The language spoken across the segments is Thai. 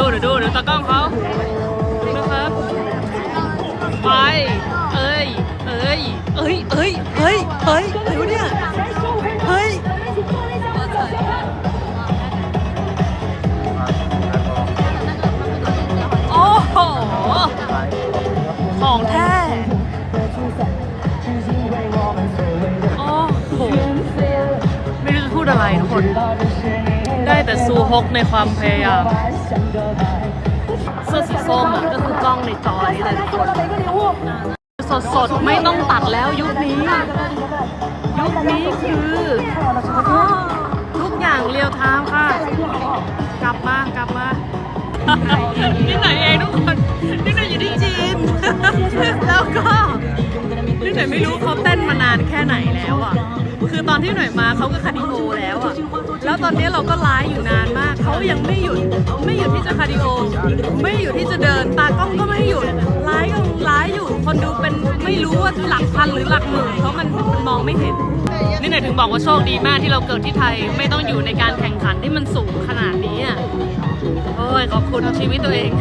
ยวดูเดี๋ยวดูเดี๋ยวตากล้องเขานะครับ ไป เอ้ย เอ้ย เอ้ย เอ้ย เฮ้ย เฮ้ยเดี๋ยวเนี่ย เฮ้ย โอ้โห ของแท้ โอ้โห ไม่รู้จะพูดอะไรทุกคน ได้แต่ซูฮกในความพยายาม เสื้อสีส้มอะก็คือกล้องในจอนี้เลยทุกคนสดสดๆไม่ต้องตัดแล้วยุคนี้ ยุคนี้คืออ้อทุกอย่างเรียวไทม์ค่ะ กลับมากลับมา นี่ไหนเองทุกคนนี่ไหนอยู่ที่จีน แล้วก็นี่ไหนไม่รู้เขาเต้นมานานแค่ไหนแล้วอะ คือตอนที่หน่อยมาเขาก็คาร์ดิโอนนี้เราก็ไลฟ์อยู่นานมาก เขายังไม่หยุดไม่หยุดที่จะคาร์ดิโอ ไม่หยุดที่จะเดิน ตากล้องก็ไม่หยุดไลฟ์ก็ไลฟ์อยู่ คนดูเป็นไม่รู้ว่าหลักพันหรือหลักหมื่นเพราะมันมันมองไม่เห็น นี่ไหนถึงบอกว่าโชคดีมากที่เราเกิดที่ไทยไม่ต้องอยู่ในการแข่งขันที่มันสูงขนาดนี้อะ โอ้ยขอบคุณชีวิตตัวเอง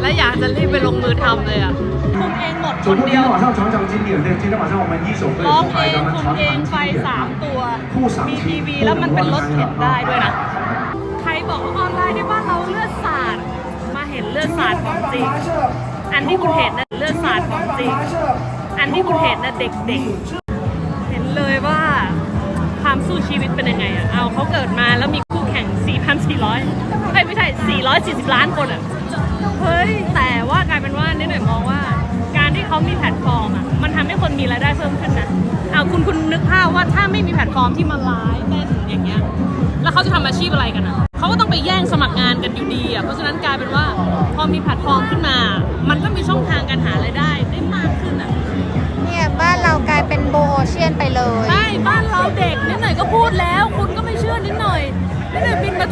และอยากจะรีบไปลงมือทำเลยอ่ะคุมเองหมดค 主 น 播今 เดียว 天晚上场场经典，对，今天晚上我们一手会 ร้อง 出 เอ 牌咱 ง 们 คุม 传 เอง 承 ไฟ 经 สาม 典。 ตัว ผู้สาม มี ที ทีวีแล้วมันเป็นรถเข็นได้ด้วยนะ ใครบอกว่าออนไลน์ในบ้านเราเลือดสาด มาเห็นเลือดสาดของจริง อันที่คุณเห็นน่ะเลือดสาดของจริง อันที่คุณเห็นน่ะเด็กๆ เห็นเลยว่าความสู้ชีวิตเป็นยังไงอะเอาเขาเกิดมาแล้วมีคู่ แข่ง 4,400เอ้ยไม่ใช่ 440 ล้านคนอะเฮ้ย แต่ว่ากลายเป็นว่านี่หน่อยมองว่า การที่เขามีแพลตฟอร์มอะมันทำให้คนมีรายได้เพิ่มขึ้นนะเอาคุณคุณนึกภาพว่าถ้าไม่มีแพลตฟอร์มที่มาไลฟ์เต้นอย่างเงี้ย แล้วเขาจะทำอาชีพอะไรกันอะเขาก็ต้องไปแย่งสมัครงานกันอยู่ดีอะ เพราะฉะนั้นกลายเป็นว่าพอมีแพลตฟอร์มขึ้นมา มันก็มีช่องทางการหารายได้ได้มากขึ้นอะ เนี่ยบ้านเรา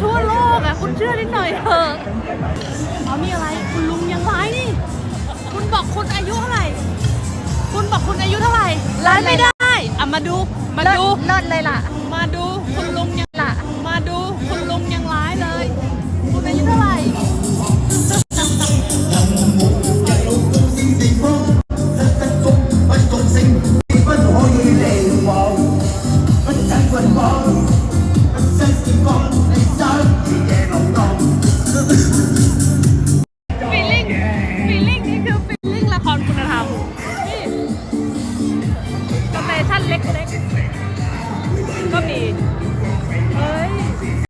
ทั่วโลกอะ คุณเชื่อนิดหน่อยเถอะเอานี่อะไร คุณลุงยังไลฟ์นี่ คุณบอกคุณอายุเท่าไหร่ คุณบอกคุณอายุเท่าไหร่ไลฟ์ไม่ได้ อะ มาดู มาเลิศดู เลิศเลยล่ะ มาดูานเล็กๆ ก็มี